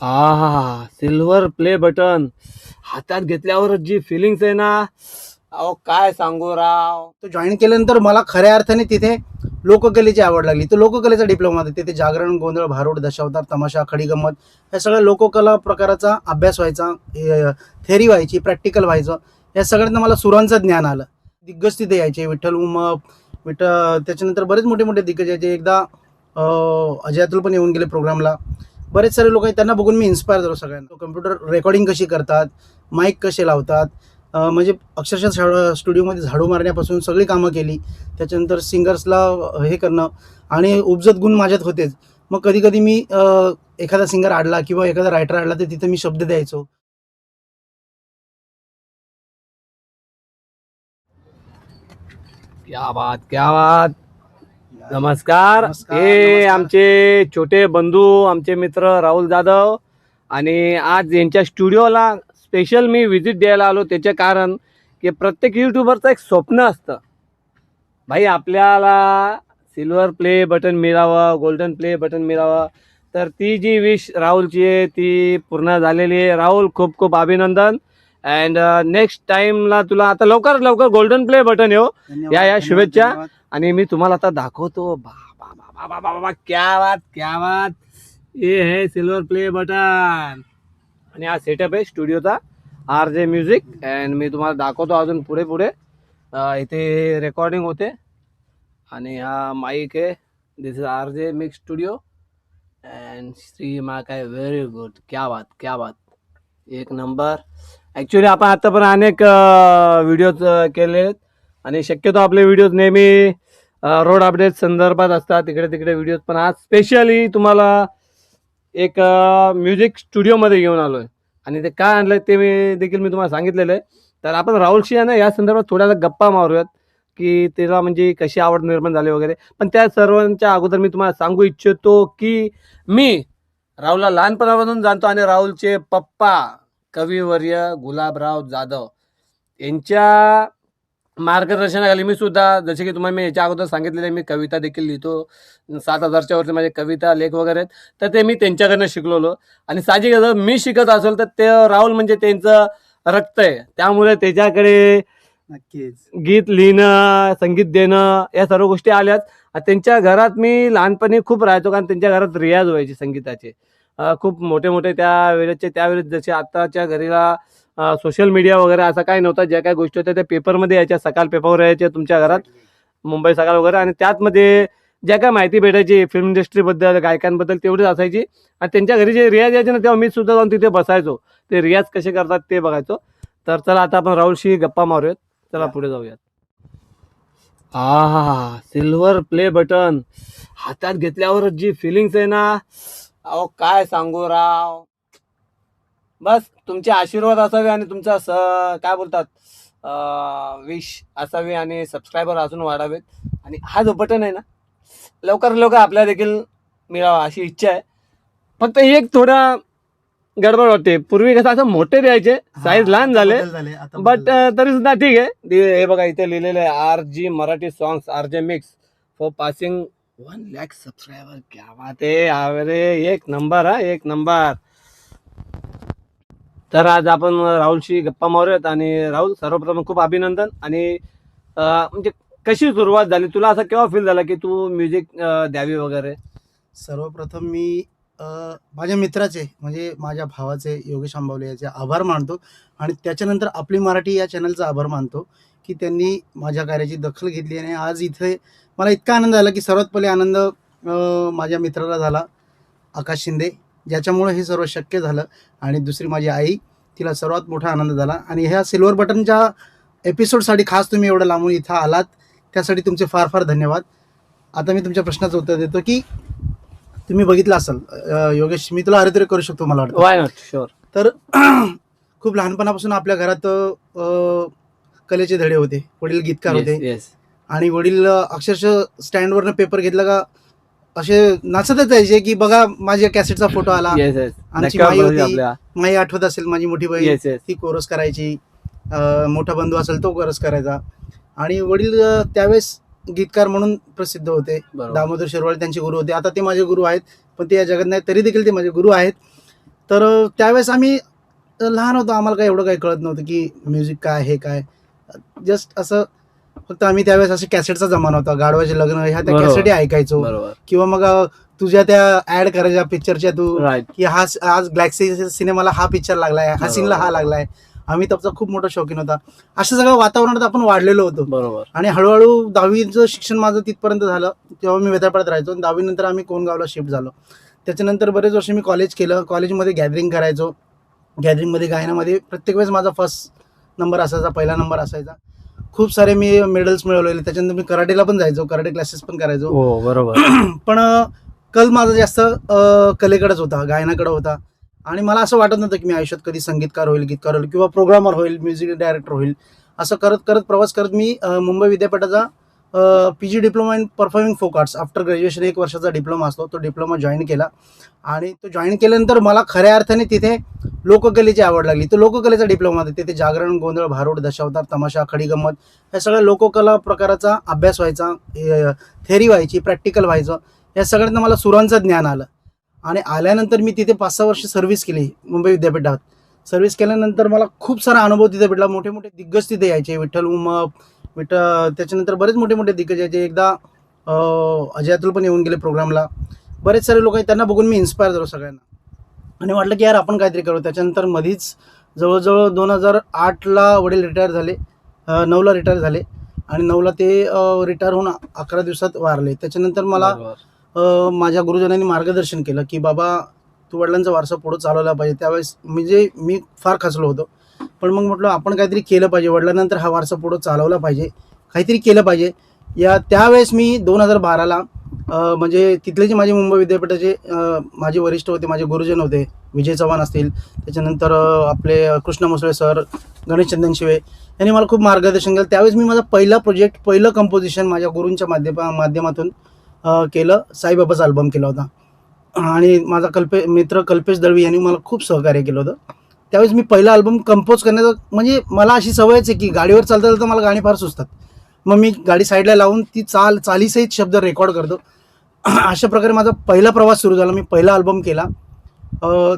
हा silver play button हातात घेतल्यावर जी फिलिंग्स आहे ना अहो काय सांगू राव. तो जॉईन केल्यानंतर मला खऱ्या अर्थाने तिथे लोककलेची आवड लागली. तो लोककलेचा डिप्लोमा होता. तिथे जागरण गोंधळ भारूड दशावतार तमाशा खडीगंमत या सगळ्या लोककला प्रकाराचा अभ्यास व्हायचा थेरी व्हायची प्रॅक्टिकल व्हायचं या सगळ्यांना मला सुरांचं ज्ञान आलं. दिग्गज तिथे यायचे विठ्ठल उमप विठ त्याच्यानंतर बरेच मोठे मोठे दिग्गज यायचे. एकदा अजयातुल पण येऊन गेले प्रोग्रामला. बरेच सारे लोक आहेत त्यांना बघून मी इन्स्पायर झालो सगळ्यांना. कम्प्युटर रेकॉर्डिंग कशी करतात माईक कसे लावतात म्हणजे अक्षरशः शा स्टुडिओमध्ये झाडू मारण्यापासून सगळी कामं केली. त्याच्यानंतर सिंगर्सला हे करणं आणि उपजत गुण माझ्यात होतेच. मग कधी कधी मी एखादा सिंगर आडला किंवा एखादा रायटर आडला तर तिथे मी शब्द द्यायचो. क्या बात क्या बात. नमस्कार. हे. आमचे छोटे बंधू आमचे मित्र राहुल जाधव आणि आज यांच्या स्टुडिओला स्पेशल मी व्हिजिट द्यायला आलो. त्याचे कारण की प्रत्येक युट्यूबरचं एक स्वप्न असतं. भाई आपल्याला सिल्वर प्ले बटन मिळावं गोल्डन प्ले बटन मिळावं. तर ती जी विश राहुलची आहे ती पूर्ण झालेली आहे. राहुल खूप खूप अभिनंदन. अँड नेक्स्ट टाइमला तुला आता लवकर लवकर गोल्डन प्ले बटन येऊ धन्यवाद, या, या, शुभेच्छा. आणि मी तुम्हाला आता दाखवतो. बा बा बा बा बा बा क्या बात क्या बात. ये है सिल्वर प्ले बटन. आणि हा सेटअप आहे स्टुडिओचा आर जे म्युझिक अँड मी तुम्हाला दाखवतो अजून पुढे पुढे. इथे रेकॉर्डिंग होते. आणि हा माईक आहे. This is R J mix studio and Shri मा काय व्हेरी गुड क्या बात क्या बात. एक नंबर ॲक्च्युली आपण आता पण अनेक व्हिडिओज केले आहेत आणि शक्यतो आपले व्हिडिओज नेहमी रोड अपडेट संदर्भात असतात. तिकडे तिकडे व्हिडिओज पण आज स्पेशली तुम्हाला एक म्युझिक स्टुडिओमध्ये घेऊन आलो आहे आणि ते काय आणलं ते मी देखील मी तुम्हाला सांगितलेलं आहे. तर आपण राहुलशी आहे ना या संदर्भात थोड्याला गप्पा मारूयात की तिला म्हणजे कशी आवड निर्माण झाली वगैरे. पण त्या सर्वांच्या अगोदर मी तुम्हाला सांगू इच्छितो की मी राहुलला लहानपणापासून जाणतो आणि राहुलचे पप्पा कविवर्य गुलाबराव जाधव यांच्या मार्गदर्शनाखाली मी सुद्धा जसे की तुम्हाला मी याच्या अगोदर सांगितलेलं आहे मी कविता देखील लिहितो. सात हजारच्या वरती माझे कविता लेख वगैरे आहेत. तर ते मी त्यांच्याकडनं शिकलेलो. आणि साहजिक मी शिकत असेल तर ते राहुल म्हणजे त्यांचं रक्त आहे. त्यामुळे त्याच्याकडे नक्कीच. गीत लिहिणं संगीत देणं या सर्व गोष्टी आल्यात. आणि त्यांच्या घरात मी लहानपणी खूप राहायचो कारण त्यांच्या घरात रियाज व्हायचे संगीताचे. खूप मोठे मोठे त्या वेळेचे त्यावेळेस जसे आत्ताच्या घरीला सोशल मीडिया वगैरे असं काही नव्हतं. ज्या काही गोष्टी होत्या त्या पेपरमध्ये यायच्या. सकाळ पेपरवर यायच्या तुमच्या घरात. मुंबई सकाळ वगैरे आणि त्यातमध्ये ज्या काय माहिती भेटायची फिल्म इंडस्ट्रीबद्दल गायकांबद्दल तेवढीच असायची. आणि त्यांच्या घरी जे रियाज यायचे ना तेव्हा मी सुद्धा जाऊन तिथे बसायचो. ते रियाज कसे करतात ते बघायचो. तर चला आता आपण राहुलशी गप्पा मारूयात. चला पुढे जाऊयात. हा सिल्वर प्ले बटन हातात घेतल्यावर जी फिलिंग्स आहे ना अहो काय सांगू राव? बस तुमचे आशीर्वाद असावे आणि तुमचा स काय बोलतात विश असावी आणि सबस्क्रायबर अजून वाढावेत. आणि हा जो बटन आहे ना लवकर लवकर आपल्याला देखील मिळावा अशी इच्छा आहे. फक्त एक थोडा गडबड वाटते. पूर्वी कसं असं मोठे द्यायचे साईज लहान झाले. बट. तरी सुद्धा ठीक आहे. हे बघा इथे लिहिलेलं आहे R G Marathi songs R J mix for passing one lakh subscriber क्या बात आहे. अरे एक नंबर हा एक नंबर तर आज आपण राहुलशी गप्पा मारूयात आणि राहुल सर्वप्रथम खूप अभिनंदन आणि म्हणजे कशी सुरुवात झाली? तुला असं केव्हा फील झाला की तू म्युझिक द्यावी वगैरे? सर्वप्रथम मी माझ्या मित्राचे म्हणजे माझ्या भावाचे योगेश आंबावले याचे आभार मानतो. आणि त्याच्यानंतर आपली मराठी या चॅनलचा आभार मानतो की त्यांनी माझ्या कार्याची दखल घेतली आणि आज इथे मला इतका आनंद झाला की सर्वात पहिले आनंद माझ्या मित्राला झाला आकाश शिंदे ज्याच्यामुळे हे सर्व शक्य झालं. आणि दुसरी माझी आई तिला सर्वात मोठा आनंद झाला. आणि ह्या सिल्वर बटनच्या एपिसोडसाठी खास तुम्ही एवढं लांबून इथं आलात. त्यासाठी तुमचे फार फार धन्यवाद. आता मी तुमच्या प्रश्नाचं उत्तर देतो की तुम्ही बघितलं असाल योगेश मी तुला अरे करू शकतो मला वाटतं. वाय नॉट शुअर तर खूप लहानपणापासून आपल्या घरात अ, कलेचे धडे होते. वडील गीतकार होते. येस आणि वडील अक्षरशः स्टँडवरनं पेपर घेतला का असे नाचतच यायचे की बघा माझ्या कॅसेटचा फोटो आला. येस येस आमची नक्की माई होती. आपल्या माई आठवत असेल माझी मोठी बहीण. येस येस ती कोरस करायची. अ, मोठा बंधू असेल तो कोरस करायचा. आणि वडील अ, त्यावेळेस गीतकार म्हणून प्रसिद्ध होते. बरोबर. दामोदर शिरवाळे त्यांचे गुरु होते. आता ते माझे गुरु आहेत पण ते या जगात नाही तरी देखील ते माझे गुरु आहेत. तर अ, त्यावेळेस आम्ही अ, लहान होतो. आम्हाला काय एवढं काही कळत नव्हतं की म्युझिक काय हे काय. जस्ट असं फक्त आम्ही त्यावेळेस असे कॅसेटचा जमाना होता. गाडवाचे लग्न ह्या त्या बरोबर. कॅसेटी ऐकायचो. बरोबर. किंवा मग अ, तुझ्या त्या ऍड करायच्या पिक्चरच्या तू राईट की हा आज गॅलेक्सी सिनेमाला हा पिक्चर लागलाय हा बरोबर. सीनला हा लागलाय. अमिताभचा खूप मोठा शौकीन होता. असं सगळं वातावरणात आपण वाढलेलो होतो. बरोबर. आणि हळूहळू दहावीचं शिक्षण माझं तिथपर्यंत झालं. तेव्हा मी वेदापाड्यात राहायचो. आणि दहावीनंतर आम्ही कोणगावला शिफ्ट झालो. त्याच्यानंतर बरेच वर्ष मी कॉलेज केलं. कॉलेजमध्ये गॅदरिंग करायचो. गॅदरिंगमध्ये गायनामध्ये प्रत्येक वेळेस माझा फर्स्ट नंबर असायचा पहिला नंबर असायचा. खूप सारे मी मेडल्स मिळवलेले. त्याच्यानंतर मी कराटेला पण जायचो. कराटे क्लासेस पण करायचो. हो बरोबर. पण कल माझा जास्त कलेकडेच होता. गायनाकडे होता. आणि मला असं वाटत नव्हतं की मी आयुष्यात कधी संगीतकार होईल गीतकार होईल किंवा प्रोग्रामर होईल म्युझिक डायरेक्टर होईल. असं करत करत प्रवास करत मी मुंबई विद्यापीठाचा P G diploma in performing folk arts after graduation एक वर्षाचा डिप्लोमा असतो. तो डिप्लोमा जॉईन केला. आणि तो जॉईन केल्यानंतर मला खऱ्या अर्थाने तिथे लोककलेची आवड लागली. तो लोककलेचा डिप्लोमा होता तिथे जागरण गोंधळ भारूड दशावतार तमाशा खडीगंमत या सगळ्या लोककला प्रकाराचा अभ्यास व्हायचा थेरी व्हायची प्रॅक्टिकल व्हायचं या सगळ्यांना मला सुरांचं ज्ञान आलं. आणि आल्यानंतर मी तिथे पाच सहा वर्ष सर्व्हिस केली मुंबई विद्यापीठात. सर्व्हिस केल्यानंतर मला खूप सारा अनुभव तिथे भेटला. मोठे मोठे दिग्गज तिथे यायचे. विठ्ठल उमप विठ त्याच्यानंतर बरेच मोठे मोठे दिग्गज यायचे. एकदा अजयातुल पण येऊन गेले प्रोग्रामला बरेच सारे लोक आहेत. त्यांना बघून मी इन्स्पायर झालो सगळ्यांना. आणि वाटलं की यार आपण काहीतरी करू. त्याच्यानंतर मधीच जवळजवळ दोन हजार आठला वडील रिटायर झाले. नऊला रिटायर झाले. आणि नऊला ते रिटायर होऊन अकरा दिवसात वारले. त्याच्यानंतर मला माझ्या गुरुजनांनी मार्गदर्शन केलं की बाबा तू वडिलांचा वारसा पुढं चालवला पाहिजे. त्यावेळेस म्हणजे मी फार खचलो होतो. पण मग म्हटलं आपण काहीतरी केलं पाहिजे. वडिलांनंतर हा वारसा पुढं चालवला पाहिजे. काहीतरी केलं पाहिजे. या त्यावेळेस मी दोन हजार बाराला म्हणजे तिथले जे माझे मुंबई विद्यापीठाचे माझे वरिष्ठ होते माझे गुरुजन होते विजय चव्हाण असतील त्याच्यानंतर आपले कृष्ण मुसळे सर गणेश चंदन शिवे यांनी मला खूप मार्गदर्शन केलं. त्यावेळेस मी माझा पहिला प्रोजेक्ट पहिलं कंपोजिशन माझ्या गुरूंच्या माध्यमा माध्यमातून केलं. साईबाबाचा अल्बम केला होता. आणि माझा कल्पे मित्र कल्पेश दळवी यांनी मला खूप सहकार्य केलं होतं. त्यावेळेस मी पहिला अल्बम कंपोज करण्याचं म्हणजे मला अशी सवयच आहे की गाडीवर चालता चालता मला गाणी फार सुचतात. मग मी गाडी साईडला लावून ती चाल चालीसहित शब्द रेकॉर्ड करतो. अशा प्रकारे माझा पहिला प्रवास सुरू झाला. मी पहिला अल्बम केला.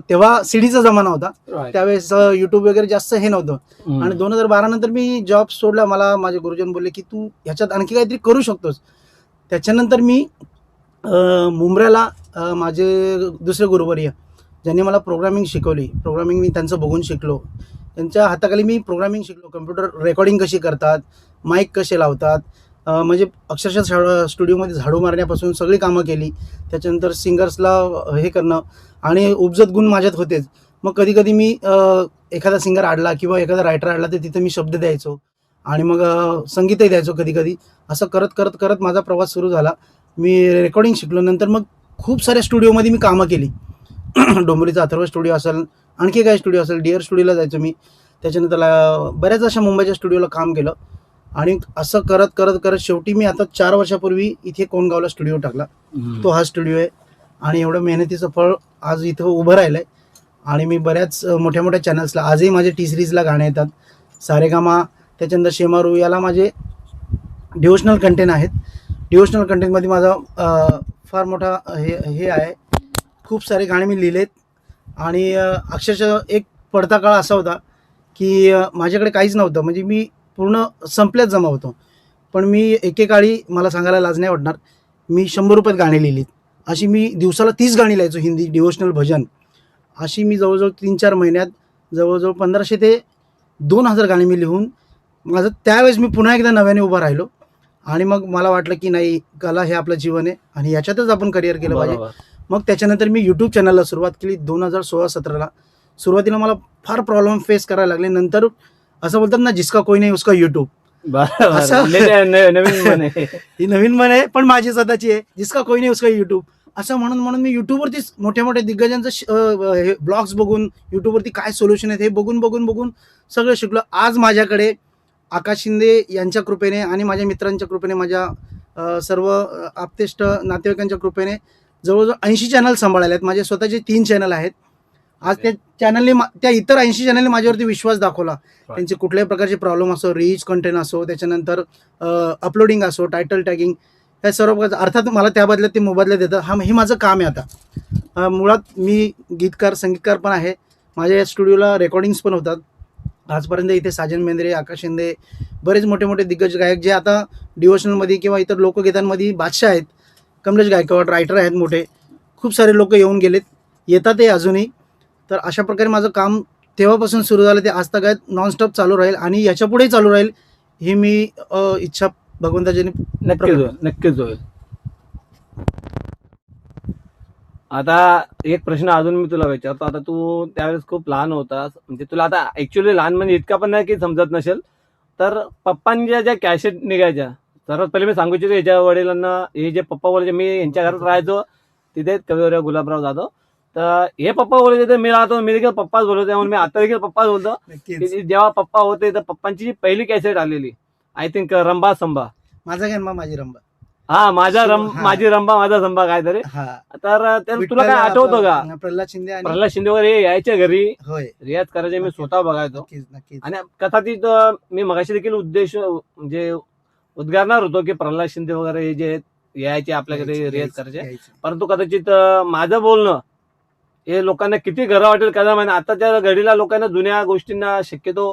तेव्हा सीडीचा जमाना होता. त्यावेळेस यूट्यूब वगैरे जास्त हे नव्हतं. आणि दोन हजार बारा नंतर मी जॉब सोडला. मला माझे गुरुजन बोलले की तू ह्याच्यात आणखी काहीतरी करू शकतोस. त्याच्यानंतर मी अ, माझे दुसरे गुरुवर्य ज्यांनी मला प्रोग्रामिंग शिकवली. प्रोग्रामिंग मी त्यांचं बघून शिकलो. त्यांच्या हाताखाली मी प्रोग्रामिंग शिकलो. कम्प्युटर रेकॉर्डिंग कशी करतात? माईक कसे लावतात? म्हणजे अक्षरशः शा- स्टुडिओमध्ये झाडू मारण्यापासून सगळी कामं केली. त्याच्यानंतर सिंगर्सला हे करणं आणि उपजत गुण माझ्यात होतेच. मग कधी कधी मी एखादा सिंगर आडला किंवा एखादा रायटर आडला तर तिथे मी शब्द द्यायचो. आणि मग संगीतही द्यायचो कधी कधी असं करत करत करत माझा प्रवास सुरू झाला. मी रेकॉर्डिंग शिकलो. नंतर मग खूप साऱ्या स्टुडिओमध्ये मी कामं केली. डोंबरीचा अथर्व स्टुडिओ असेल आणखी काय स्टुडिओ असेल डिअर स्टुडिओला जायचो मी. त्याच्यानंतर बऱ्याच अशा मुंबईच्या स्टुडिओला काम केलं. आणि असं करत करत करत शेवटी मी आता चार वर्षापूर्वी इथे कोणगावला स्टुडिओ टाकला. तो हा स्टुडिओ आहे. आणि एवढं मेहनतीचं फळ आज इथं उभं राहिलं आहे आणि मी बऱ्याच मोठ्या मोठ्या चॅनल्सला आजही माझे टी सिरीजला गाणे येतात. सारेगामा त्याच्यानंतर शेमारू याला माझे डिवोशनल कंटेंट आहेत. डिवोशनल कंटेंटमध्ये माझा फार मोठा हे हे आहे. खूप सारे गाणे मी लिहिलेत. आणि अक्षरशः एक पडता काळ असा होता की माझ्याकडे काहीच नव्हतं. म्हणजे मी पूर्ण संपल्यात जमा होतो. पण मी एकेकाळी मला सांगायला लाज नाही वाटणार. मी शंभर रुपयात गाणी लिहिलीत. अशी मी दिवसाला तीस गाणी लिहायचो हिंदी डिवोशनल भजन. अशी मी जवळजवळ तीन चार महिन्यात जवळजवळ पंधराशे ते दोन हजार गाणी मी लिहून माझं त्यावेळेस मी पुन्हा एकदा नव्याने उभा राहिलो. आणि मग मला वाटलं की नाही कला हे आपलं जीवन आहे आणि याच्यातच आपण करिअर केलं पाहिजे. मग त्याच्यानंतर मी यूट्यूब चॅनलला सुरुवात केली दोन हजार सोळा सतराला. सुरुवातीला मला फार प्रॉब्लेम फेस करायला लागले. नंतर असं बोलतात ना जिसका कोई नाही उसका यूट्यूब. असं- न- नवीन म्हणे. ही नवीन म्हण आहे पण माझी स्वतःची आहे. जिसका कोई नाही उसका यूट्यूब असं म्हणून म्हणून मी युट्यूबवरतीच मोठ्या मोठ्या दिग्गजांचं ब्लॉग्स बघून युट्यूबवरती काय सोल्युशन आहेत हे बघून बघून बघून सगळं शिकलो. आज माझ्याकडे आकाश शिंदे यांच्या कृपेने आणि माझ्या मित्रांच्या कृपेने माझ्या अं, सर्व अं, आप्तेष्ट नातेवाईकांच्या कृपेने जवळजवळ ऐंशी चॅनल सांभाळायला आहेत. माझे स्वतःचे तीन चॅनल आहेत. आज त्या चॅनलने त्या इतर ऐंशी चॅनलने माझ्यावरती विश्वास दाखवला. त्यांचे कुठल्याही प्रकारचे प्रॉब्लेम असो रीच कंटेंट असो त्याच्यानंतर अपलोडिंग असो टायटल टॅगिंग हे सर्व प्रकारचं- अर्थात मला त्या बदल्यात ते मोबदला देतं. हा हे माझं काम आहे आता. मुळात मी गीतकार संगीतकार पण आहे. माझ्या या स्टुडिओला रेकॉर्डिंग्स पण होतात. आजपर्यंत इथे साजन मेंद्रे आकाश शिंदे बरेच मोठे मोठे दिग्गज गायक जे आता डिवोशनलमध्ये किंवा इतर लोकगीतांमध्ये बादशाह आहेत. कमलेश गायकवाड रायटर आहेत मोठे. खूप सारे लोक येऊन गेलेत. येतात ते अजूनही. तर अशा प्रकारे माझं काम तेव्हापासून सुरू झालं ते आज तक नॉनस्टॉप चालू राहील आणि याच्यापुढेही चालू राहील ही मी इच्छा भगवंताच्याने नक्कीच होईल नक्कीच होईल. आता एक प्रश्न अजून मी तुला विचारतो. आता तू त्यावेळेस खूप लहान होतास. म्हणजे तुला आता ऍक्च्युली लहान म्हणजे इतका पण नाही की समजत नसेल. तर पप्पांच्या ज्या कॅसेट निघायच्या सर्वात पहिले मी सांगू इच्छितो याच्या वडिलांना हे जे पप्पा बोलायचे मी यांच्या घरात राहायचो. तिथे कविवर्य गुलाबराव जाधव. तर हे पप्पा बोलायचे तर मी राहतो मी देखील पप्पाच बोलतो त्यामुळे मी आता देखील पप्पाच बोलतो. जेव्हा पप्पा होते तर पप्पांची जी पहिली कॅसेट आलेली आय थिंक रंबा संभा. माझा गणमा माझी रंबा. हा माझा रंब. माझी रंबा माझा संभा काहीतरी. हा. तर त्याला तुला काय आठवतं का? प्रल्हाद शिंदे प्रल्हाद शिंदे वगैरे यायच्या घरी. होय. रियाज करायचे मी स्वतः बघायचो. आणि कथातीत अं, मी मगाशी देखील उद्देश म्हणजे उद्गारणार होतो की प्रल्हाद शिंदे वगैरे हे जे यायचे आपल्याकडे रियाज करायचे. परंतु कदाचित माझं बोलणं हे लोकांना किती गरं वाटेल कदा माहिती. आताच्या घडीला लोकांना जुन्या गोष्टींना शक्यतो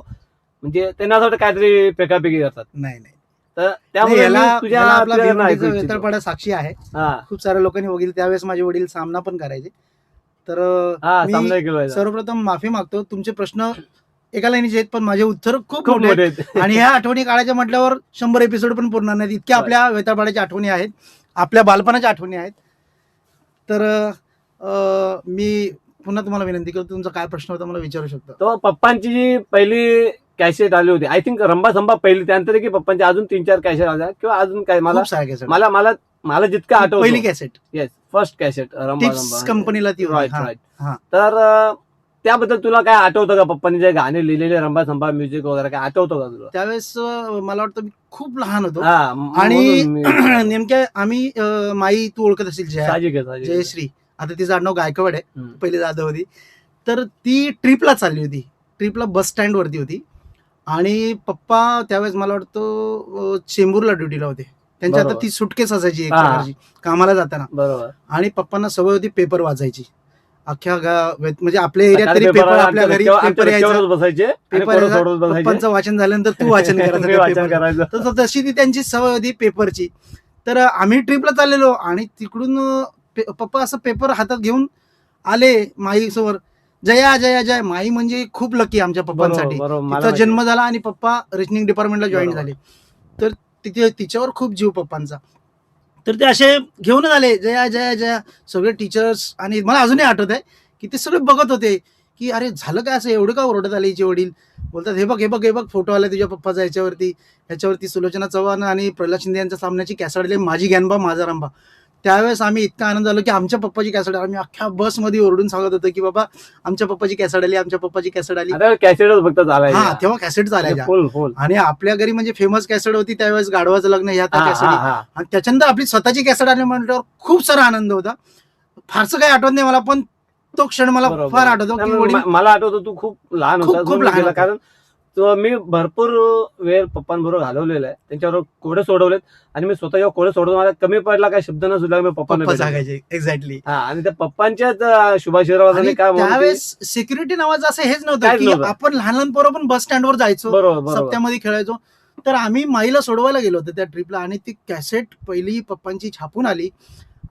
म्हणजे त्यांना असं वाटतं काहीतरी पेकापेकी करतात. नाही नाही. तर त्यामुळे तुझ्या साक्षी आहे. हा. खूप साऱ्या लोकांनी वगैरे त्यावेळेस माझे वडील सामना पण करायचे. तर हा मी सामना केला सर्वप्रथम माफी मागतो. तुमचे प्रश्न एका लाईनीचे आहेत पण माझे उत्तर खूप मोठे आहेत. आणि ह्या आठवणी काढायच्या म्हटल्यावर शंभर एपिसोड पण पूर्ण नाहीत. इतक्या आपल्या वेताळपाड्याच्या आठवणी आहेत. आपल्या बालपणाच्या आठवणी आहेत. तर मी पुन्हा तुम्हाला विनंती करतो तुमचा काय प्रश्न होता मला विचारू शकता. तो पप्पांची जी पहिली कॅसेट आली होती आय थिंक रंबा संभा पहिली त्यानंतर की पप्पांची अजून तीन चार कॅसेट आल्या. किंवा अजून काय मला खूप साऱ्या कॅसेट मला मला मला जितकं आठवतं पहिली cassette yes first cassette Rumba Tips Rumba कंपनीला ती होती. राईट हा, राईट हा. तर अं, त्याबद्दल तुला काय आठवतं का पप्पांनी जे गाणे लिहिलेले रंबा संभा म्युझिक वगैरे काय आठवतं का तुला? त्यावेळेस अं, मला वाटतं मी खूप लहान होतो. हा आणि मी- नेमक्या आम्ही अं, माई तू ओळखत असेल जया. साहजिक आहे, साहजिक आहे. जयश्री. आता तिचं आडनाव गायकवाड आहे. पहिले जाधव होती तर ती ट्रिपला चालली होती. ट्रिपला बस स्टँड वरती होती. आणि पप्पा त्यावेळेस मला वाटतं चेंबूरला ड्युटीला होते. त्यांची आता. ती सुटकेस असायची एक. प्रकारची कामाला जाताना. बरोबर. आणि पप्पांना सवय होती पेपर वाचायची. अख्ख्या म्हणजे आपल्या एरियात तरी पेपर आपल्या घरी पेपर यायचा. पेपर वाचन झाल्यानंतर तू वाचन करायचं तशी ती त्यांची सवय होती पेपरची. तर आम्ही ट्रिपला चाललेलो आणि तिकडून पे- पप्पा असं पेपर हातात घेऊन आले माई समोर जया जया जय. माई म्हणजे खूप लकी आमच्या पप्पांसाठी. बरोबर, बरोबर. मला तिचा माहिती. जन्म झाला आणि पप्पा रेशनिंग डिपार्टमेंटला जॉईन बरोबर. झाले. तर तिथे तिच्यावर खूप जीव पप्पांचा. तर ते असे घेऊनच आले. जया जया जया. सगळे टीचर्स आणि मला अजूनही आठवत आहे की ते सगळे बघत होते की अरे झालं काय असं? एवढं का ओरडत आले हिचे वडील? बोलतात हे बघ हे बघ हे बघ फोटो आला तुझ्या पप्पाचा याच्यावरती ह्याच्यावरती सुलोचना चव्हाण आणि प्रल्हाद शिंदे यांच्या सामन्याची कॅसेट आली माझी ज्ञानबा माझा रंबा त्यावेळेस आम्ही इतका आनंद झालो की आमच्या पप्पाची कॅसेट आली. आम्ही अख्ख्या बसमध्ये ओरडून सांगत होतो की बाबा आमच्या पप्पाची कॅसेट आली आमच्या पप्पाची कॅसेट आली. कॅसेटच फक्त हा तेव्हा कॅसेट चालायच्या. फुल फुल आणि आपल्या घरी म्हणजे फेमस कॅसेट होती त्यावेळेस गाढवाचं लग्न ह्या त्या कॅसेट आणि त्याच्यानंतर आपली स्वतःची कॅसेट आली म्हटल्यावर खूप सारा आनंद होता. फारसं काही आठवत नाही मला पण तो क्षण मला फार आठवतो. मला आठवतो तू खूप लहान होता खूप लहान. कारण तो मी भरपूर वेळ पप्पांबरोबर घालवलेला आहे त्यांच्याबरोबर कोडे सोडवलेत. आणि मी स्वतः जेव्हा कोडे सोडवतो मला कमी पडला काय शब्द न सुद्धा मी पप्पा. सांगायचे एक्झॅक्टली हा आणि त्या पप्पांच्याच शुभाशीर्वादाने काय म्हणून त्यावेळेस सिक्युरिटी नावाचं असं हेच नव्हतं काहीच की नव्हतं. आपण लहान लहान पोरं पण बस स्टँडवर जायचो बरोबर बरोबर. सप्त्यामध्ये खेळायचो. तर आम्ही माईला सोडवायला गेलो होतो त्या ट्रिपला आणि ती कॅसेट पहिली पप्पांची छापून आली.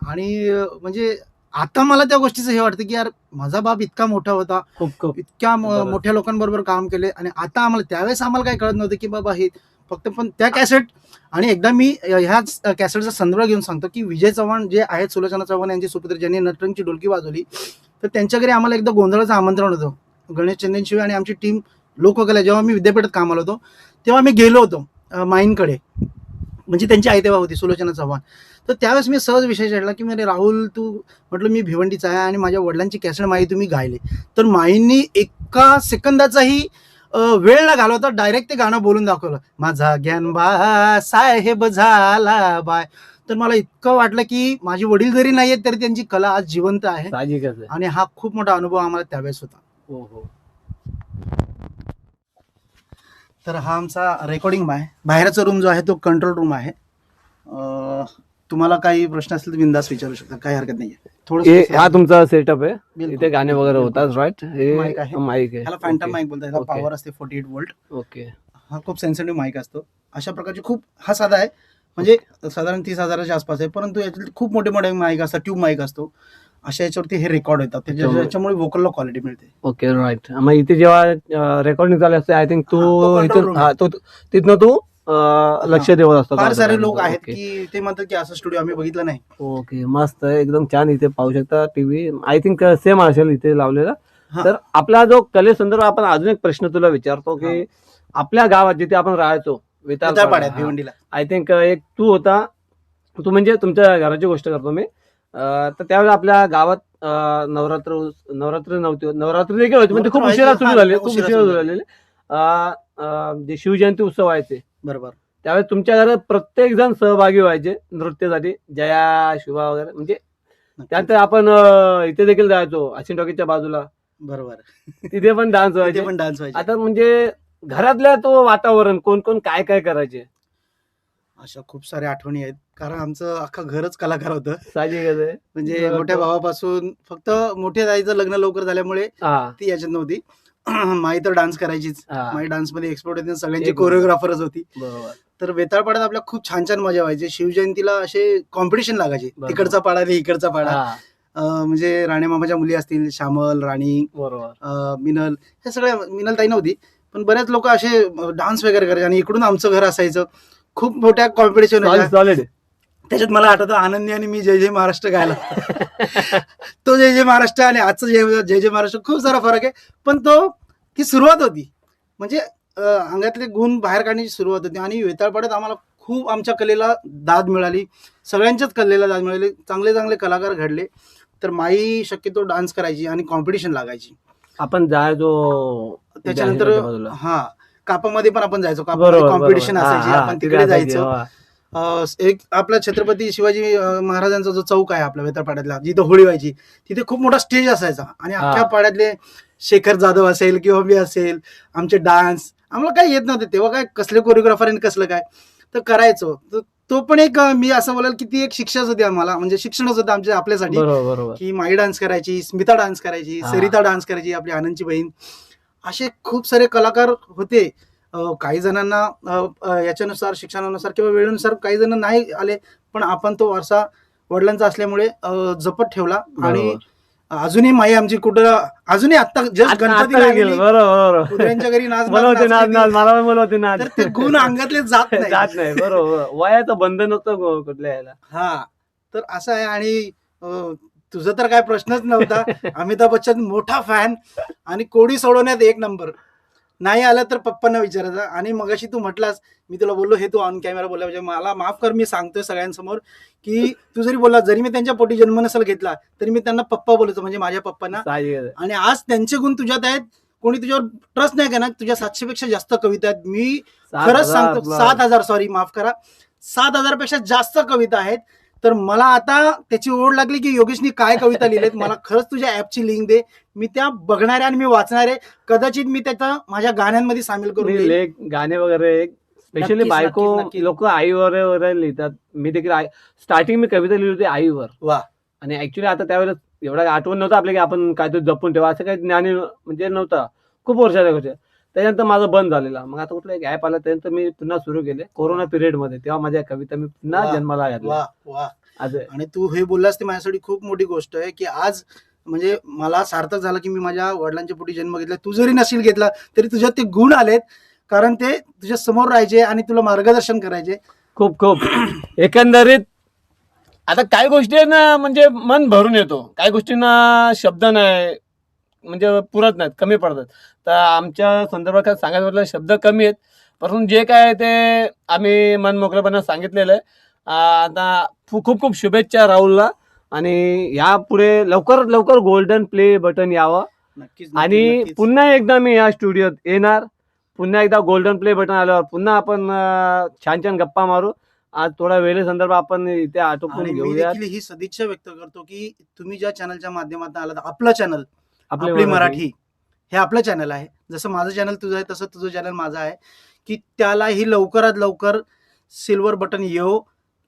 आणि अं, म्हणजे आता मला त्या गोष्टीचं हे वाटतं की यार माझा बाप इतका मोठा होता खूप खूप. इतक्या. मोठ्या लोकांबरोबर काम केले आणि आता आम्हाला त्यावेळेस आम्हाला काय कळत नव्हतं की बाबा हे फक्त पण त्या कॅसेट आणि एकदा मी ह्याच कॅसेटचा संदर्भ घेऊन सांगतो की विजय चव्हाण जे आहेत सुलोचना चव्हाण यांचे सुपुत्र ज्यांनी नटरंगची डोलकी वाजवली तर त्यांच्या घरी आम्हाला एकदा गोंधळाचं आमंत्रण होतं. गणेश चंदनशिवाय आणि आमची टीम लोककला जेव्हा मी विद्यापीठात कामाला होतो तेव्हा मी गेलो होतो माईंकडे म्हणजे त्यांची आई तेव्हा होती सुलोचना चव्हाण. तर त्यावेळेस मी सहज विषय चढला की म्हणजे राहुल तू म्हटलं मी भिवंडीचा आहे आणि माझ्या वडिलांची कॅसेट माई तुम्ही गायले तर माईंनी एका सेकंदाचाही वेळ न घालवता डायरेक्ट ते गाणं बोलून दाखवलं. माझा ज्ञान बा साहेब झाला बाय तर मला इतकं वाटलं की माझे वडील जरी नाही आहेत तरी त्यांची कला आज जिवंत आहे. आणि हा खूप मोठा अनुभव आम्हाला त्यावेळेस होता. हो हो तर हा आमचा रेकॉर्डिंग आहे बाहेरचा रूम जो आहे तो कंट्रोल रूम आहे. तुम्हाला काही प्रश्न असतील तर बिंदास विचारू शकता. काही हरकत नाही हे थोडं हा तुमचा सेटअप आहे. बिलकुल. इथे गाणे वगैरे होतात राईट हे आहे. माईक आहे. ह्याला फॅन्टम. माईक बोलतात. ह्याला Okay. पॉवर असते फोर्टी एट वोल्ट ओके हा खूप सेन्सिटिव्ह माईक असतो. अशा प्रकारचे खूप हा साधा आहे. म्हणजे साधारण तीस हजाराच्या आसपास आहे. परंतु याच्यात खूप मोठे मोठे माईक असतात ट्यूब माईक असतो. अशा याच्यावरती हे रेकॉर्ड होतात त्याच्या- त्याच्यामुळे- त्याच्यामुळे वोकलला क्वालिटी मिळते. ओके राईट मग इथे जेव्हा रेकॉर्डिंग चालू असते आय थिंक हा, तो तू control इथून room हा तो तिथनं तू लक्ष देत असतो फार सारे लोक ओके. आहेत की ते म्हणतात की असं स्टुडिओ आम्ही बघितलं नाही. ओके मस्त. आहे एकदम छान इथे पाहू शकता टीव्ही. आय थिंक सेम असेल इथे लावलेला. हा. तर आपला जो कलेसंदर्भात आपण अजून एक प्रश्न तुला विचारतो की आपल्या गावात जिथे आपण राहायचो पाड्यात वितार भिवंडीला. आय थिंक एक तू होता. तू म्हणजे तुमच्या घराची गोष्ट करतो मी. अं, तर त्यावेळेस आपल्या गावात अं, नवरात्र उस- नवरात्र नव्हती नवरात्र देखील होती म्हणजे खूप नवरात्र उशिरा सुरू हा, झाले खूप उशिरा उशिरा सुरू सुरू झालेले अं, अं, जे शिवजयंती उत्सव व्हायचे बरोबर. त्यावेळेस तुमच्या घरात प्रत्येक जण सहभागी व्हायचे नृत्यासाठी जया शिवा वगैरे. म्हणजे. त्यानंतर आपण अं, इथे देखील जायचो असिन टॉकीच्या बाजूला. बरोबर. तिथे पण डान्स तिथे व्हायचे. पण डान्स व्हायचे. आता म्हणजे घरातल्या तो वातावरण कोण कोण काय काय करायचे? अशा खूप साऱ्या आठवणी आहेत. कारण आमचं अख्खं घरच कलाकार होतं. साहजिकच आहे म्हणजे बरोबर. मोठ्या भावापासून फक्त मोठ्या ताईचं लग्न लवकर झाल्यामुळे हा. ती याच्यात नव्हती. माई तर डान्स करायचीच. हा. माई डान्समध्ये एक्सपर्ट होती सगळ्यांची कोरिओग्राफरच होती. तर वेताळपाड्यात आपल्या खूप छान छान मजा व्हायची. शिवजयंतीला असे कॉम्पिटिशन लागायचे. तिकडचा पाडा आणि इकडचा पाडा. म्हणजे राणे मामाच्या मुली असतील श्यामल राणी मिनल हे सगळ्या मिनल ताई नव्हती पण बरेच लोक असे डान्स वगैरे करायचे आणि इकडून आमचं घर असायचं. खूप मोठ्या कॉम्पिटिशन त्याच्यात मला आठवतं आनंदी आणि मी जय जय महाराष्ट्र गायला. तो जय जय महाराष्ट्र आणि आजचं जय जय महाराष्ट्र खूप सारा फरक आहे. पण तो ती सुरुवात होती. म्हणजे अंगातले गुण बाहेर काढण्याची सुरुवात होती आणि वेताळपाड्यात आम्हाला खूप आमच्या कलेला दाद मिळाली. सगळ्यांच्याच कलेला दाद मिळाली. चांगले चांगले कलाकार घडले. तर माई शक्यतो डान्स करायची आणि कॉम्पिटिशन लागायची. आपण जायचो त्याच्यानंतर. हा कापामध्ये पण आपण जायचो. कापामध्ये कॉम्पिटिशन. असायची. आपण तिकडे जायचो. एक आपला छत्रपती शिवाजी महाराजांचा जो चौक आहे आपल्या वेताळपाड्यातला जिथं होळी व्हायची तिथे खूप मोठा स्टेज असायचा आणि. अख्ख्या पाड्यातले शेखर जाधव असेल किंवा मी असेल आमचे डान्स आम्हाला काही येत नव्हते. तेव्हा काय कसले कोरिओग्राफर आणि कसलं काय? तर करायचो. तर तो पण एक मी असं बोलेल की ती एक शिक्षाच होती आम्हाला. म्हणजे शिक्षणच होतं आमच्या आपल्यासाठी. की माई डान्स करायची स्मिता डान्स करायची. सरिता डान्स करायची आपली आनंदची बहीण. असे खूप सारे कलाकार होते. काही जणांना याच्यानुसार शिक्षणानुसार किंवा वेळेनुसार काही जण नाही आले. पण आपण तो वारसा वडिलांचा असल्यामुळे जपत ठेवला. आणि. अजूनही माई आमची कुठं अजूनही आता जस्ट आता- गणपतीला आता गेलं, आलेली, बरोबर कुत्र्यांच्या घरी नाच नाच मला तर ते गुण अंगातले जात नाही. जात नाही बरोबर. वयाचं बंधन होतं कुठल्या याला. हा. तर असं आहे आणि तुझं तर काय प्रश्नच नव्हता. अमिताभ बच्चन मोठा फॅन आणि कोडी सोडवण्यात एक नंबर. नाही आलं तर पप्पांना विचारायचं. आणि मगाशी तू म्हटलास मी तुला बोललो हे तू ऑन कॅमेरा बोलला म्हणजे मला माफ कर मी सांगतोय सगळ्यांसमोर की तू जरी बोलला जरी मी त्यांच्या पोटी जन्म नसेल घेतला तरी मी त्यांना पप्पा बोलायचो म्हणजे माझ्या पप्पांना. आणि आज त्यांचे गुण तुझ्यात आहेत कोणी तुझ्यावर ट्रस्ट नाही करणार तुझ्या सातशे पेक्षा जास्त कविता आहेत. मी खरंच सांगतो सात हजार सॉरी माफ करा. सात हजारपेक्षा जास्त कविता आहेत. तर मला आता त्याची ओढ लागली की योगेशनी काय कविता लिहिलेत मला खरंच तुझ्या ऍपची लिंक दे. मी त्या बघणारे आणि मी वाचणारे कदाचित मी त्याचा माझ्या गाण्यांमध्ये सामील करून मी घेईन. लेख गाणे वगैरे स्पेशली नक्कीच, बायको नक्कीच. लोक आईवर वगैरे लिहितात. मी देखील स्टार्टिंग मी कविता लिहिली होती आईवर वा. आणि ऍक्च्युली आता त्यावेळेस एवढा आठवण नव्हतं आपल्या की आपण काहीतरी जपून ठेवा. असं काही ज्ञानी म्हणजे नव्हतं. खूप वर्षाच्या गोष्टी. त्याच्यानंतर माझं बंद झालेला. मग आता कुठला एक ऍप आला त्यानंतर मी पुन्हा सुरू केले. कोरोना पिरियडमध्ये. तेव्हा माझ्या कविता मी पुन्हा वा. जन्माला घातल्या. वा वा. आज आणि तू हे बोललास ते माझ्यासाठी खूप मोठी गोष्ट आहे की आज म्हणजे मला सार्थक झालं की मी माझ्या वडिलांच्या पोटी जन्म घेतला. तू जरी नसेल घेतला तरी तुझ्यात ते गुण आलेत. कारण ते तुझ्या समोर राहायचे आणि तुला मार्गदर्शन करायचे. खूप खूप. एकंदरीत आता काही गोष्टी ना म्हणजे मन भरून येतो. काही गोष्टींना शब्द नाही. म्हणजे पुरत नाहीत कमी पडतात. तर आमच्या संदर्भात काय सांगायचं म्हटलं शब्द कमी आहेत. परंतु जे काय आहे ते आम्ही मन मोकळेपणा सांगितलेलं आहे. आता खूप खूप शुभेच्छा राहुलला. आणि यापुढे लवकर लवकर गोल्डन प्ले बटन यावं. नक्कीच आणि. पुन्हा एकदा मी या स्टुडिओत येणार. पुन्हा एकदा गोल्डन प्ले बटन आल्यावर पुन्हा आपण अं, छान छान गप्पा मारू. आज थोडा वेळे संदर्भ आपण इथे आटोपून आणि मी घेऊया देखील ही सदिच्छा व्यक्त करतो की तुम्ही ज्या चॅनलच्या माध्यमातून आलात आपलं चॅनल आपले आपली मराठी. हे आपलं चॅनल आहे. जसं माझं चॅनल तुझं आहे तसं तुझं चॅनल माझं आहे. की त्यालाही लवकरात लवकर सिल्वर बटन येऊ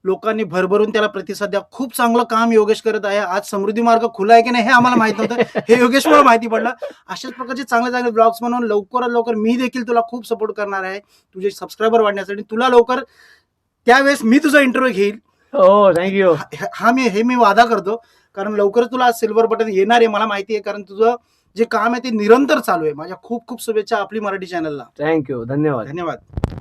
लोकांनी भरभरून त्याला प्रतिसाद द्या. खूप चांगलं काम योगेश करत आहे. आज समृद्धी मार्ग खुला आहे की नाही हे आम्हाला माहीत नव्हतं. हे योगेशमुळे माहिती पडलं. अशाच प्रकारचे चांगले चांगले ब्लॉग्स म्हणून लवकरात लवकर मी देखील तुला खूप सपोर्ट करणार आहे. तुझे सबस्क्रायबर वाढण्यासाठी तुला लवकर त्यावेळेस मी तुझा इंटरव्ह्यू घेईल. हो थँक्यू हा हा मी हे मी वादा करतो. कारण लवकरच तुला सिल्वर बटन येणार आहे मला माहिती आहे. कारण तुझं जे काम आहे ते निरंतर चालू आहे. माझ्या खूप खूप शुभेच्छा आपली मराठी चॅनलला थँक्यू धन्यवाद. धन्यवाद.